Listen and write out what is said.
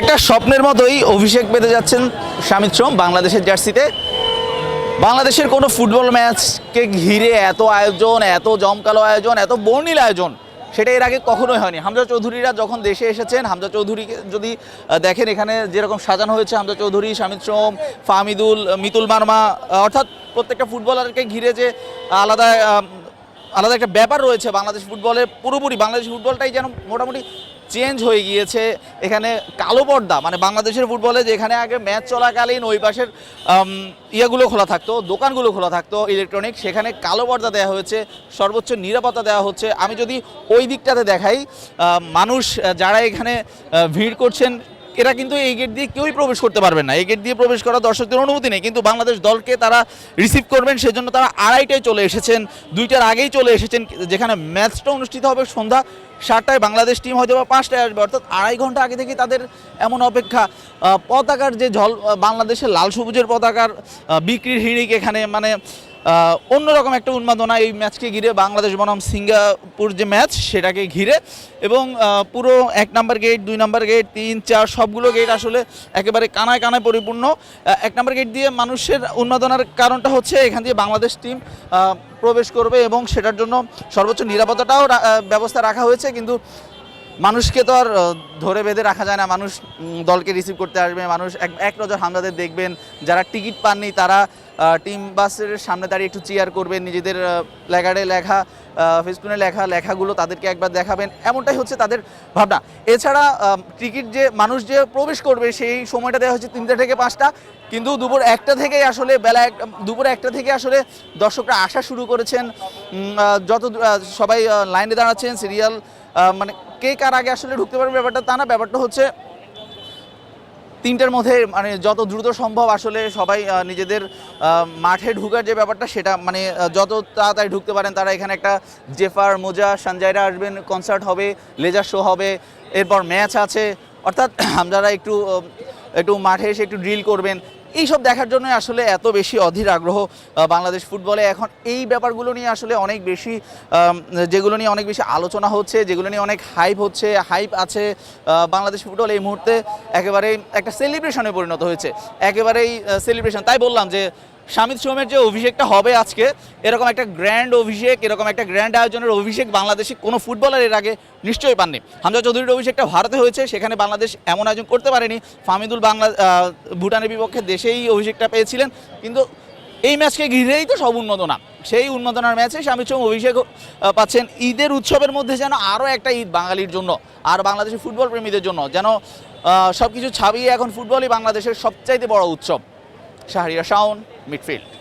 একটা স্বপ্নের মতোই অভিষেক পেতে যাচ্ছেন শামিত শ্রম বাংলাদেশের জার্সিতে। বাংলাদেশের কোনো ফুটবল ম্যাচকে ঘিরে এত আয়োজন, এত জমকালো আয়োজন, এত বর্ণিল আয়োজন, সেটা এর আগে কখনোই হয়নি। হামজা চৌধুরীরা যখন দেশে এসেছেন, হামজা চৌধুরীকে যদি দেখেন এখানে যেরকম সাজানো হয়েছে হামজা চৌধুরী শামিত শ্রম, ফাহমিদুল, মিতুল মার্মা অর্থাৎ প্রত্যেকটা ফুটবলারকে ঘিরে যে আলাদা আলাদা একটা ব্যাপার রয়েছে বাংলাদেশ ফুটবলে পুরোপুরি বাংলাদেশ ফুটবলটাই যেন মোটামুটি চেঞ্জ হয়ে গিয়েছে। এখানে কালো পর্দা মানে বাংলাদেশের ফুটবলে যেখানে আগে ম্যাচ চলাকালীন ওই পাশের ইয়েগুলো খোলা থাকতো, দোকানগুলো খোলা থাকতো ইলেকট্রনিক সেখানে কালো পর্দা দেওয়া হয়েছে, সর্বোচ্চ নিরাপত্তা দেওয়া হচ্ছে। আমি যদি ওই দিকটাতে দেখাই মানুষ যারা এখানে ভিড় করছেন এরা কিন্তু এই গেট দিয়ে কেউই প্রবেশ করতে পারবেন না। এই গেট দিয়ে প্রবেশ করা দর্শকদের অনুমতি নেই। কিন্তু বাংলাদেশ দলকে তারা রিসিভ করবেন, সেজন্য তারা আড়াইটায় চলে এসেছেন, দুইটার আগেই চলে এসেছেন, যেখানে ম্যাচটা অনুষ্ঠিত হবে সন্ধ্যা সাতটায়। বাংলাদেশ টিম হয়তো বা পাঁচটায় আসবে, অর্থাৎ আড়াই ঘণ্টা আগে থেকে তাদের এমন অপেক্ষা পতাকার যে ঝল বাংলাদেশের লাল সবুজের পতাকার বিক্রির হিড়িক এখানে মানে অন্যরকম একটা উন্মাদনা এই ম্যাচকে ঘিরে, বাংলাদেশ বনাম সিঙ্গাপুর যে ম্যাচ, সেটাকে ঘিরে এবং পুরো এক নাম্বার গেট দুই নাম্বার গেট তিন, চার, সবগুলো গেট আসলে একেবারে কানায় কানায় পরিপূর্ণ। এক নাম্বার গেট দিয়ে মানুষের উন্মাদনার কারণটা হচ্ছে এখান দিয়ে বাংলাদেশ টিম প্রবেশ করবে এবং সেটার জন্য সর্বোচ্চ নিরাপত্তাটাও ব্যবস্থা রাখা হয়েছে। কিন্তু মানুষকে তো আর ধরে বেঁধে রাখা যায় না। মানুষ দলকে রিসিভ করতে আসবে। মানুষ এক নজর হামলাদের দেখবেন। যারা টিকিট পাননি, তারা টিম বাসের সামনে দাঁড়িয়ে একটু চেয়ার করবেন। নিজেদের লেখারে লেখা ফেসবুকে লেখা, লেখাগুলো তাদেরকে একবার দেখাবেন। এমনটাই হচ্ছে তাদের ভাবনা। এছাড়া টিকিট যে, মানুষ যে প্রবেশ করবে, সেই সময়টা দেওয়া হচ্ছে তিনটা থেকে পাঁচটা। কিন্তু দুপুর একটা থেকেই আসলে বেলা এক, দুপুর একটা থেকে আসলে দর্শকরা আসা শুরু করেছেন। যত সবাই লাইনে দাঁড়াচ্ছেন। সিরিয়াল মানে কে কার আগে আসলে ঢুকতে পারবে ব্যাপারটা তা না, ব্যাপারটা হচ্ছে তিনটার মধ্যে মানে যত দ্রুত সম্ভব আসলে সবাই নিজেদের মাঠে ঢুকার যে ব্যাপারটা সেটা মানে যত তাড়াতাড়ি ঢুকতে পারেন তারা এখানে একটা জেফার, মোজা সঞ্জয়রা আসবেন কনসার্ট হবে লেজার শো হবে, এরপর ম্যাচ আছে। অর্থাৎ আপনারা একটু একটু মাঠে এসে একটু ড্রিল করবেন এইসব দেখার জন্য আসলে এত বেশি অধীর আগ্রহ বাংলাদেশ ফুটবলে। এখন এই ব্যাপারগুলো নিয়ে আসলে অনেক বেশি যেগুলো নিয়ে অনেক বেশি আলোচনা হচ্ছে, যেগুলো নিয়ে অনেক হাইপ হচ্ছে হাইপ আছে বাংলাদেশ ফুটবল এই মুহূর্তে একেবারেই একটা সেলিব্রেশনে পরিণত হয়েছে। একেবারেই সেলিব্রেশন তাই বললাম যে শামিদ সোমের যে অভিষেকটা হবে আজকে, এরকম একটা গ্র্যান্ড অভিষেক, এরকম একটা গ্র্যান্ড আয়োজনের অভিষেক বাংলাদেশে কোনো ফুটবলার এর আগে নিশ্চয়ই পাননি। হামজা চৌধুরীর অভিষেকটা ভারতে হয়েছে, সেখানে বাংলাদেশ এমন আয়োজন করতে পারেনি। ফামিদুল বাংলা ভুটানের বিপক্ষে দেশেই অভিষেকটা পেয়েছিলেন, কিন্তু এই ম্যাচকে ঘিরেই তো সব উন্মাদনা। সেই উন্মাদনার ম্যাচে স্বামী সোম অভিষেক পাচ্ছেন ঈদের উৎসবের মধ্যে যেন আরও একটা ঈদ বাঙালির জন্য, আর বাংলাদেশের ফুটবল প্রেমীদের জন্য, যেন সব কিছু ছাপিয়ে এখন ফুটবলই বাংলাদেশের সবচাইতে বড় উৎসব। শাহরিয়া শাওন। Midfield.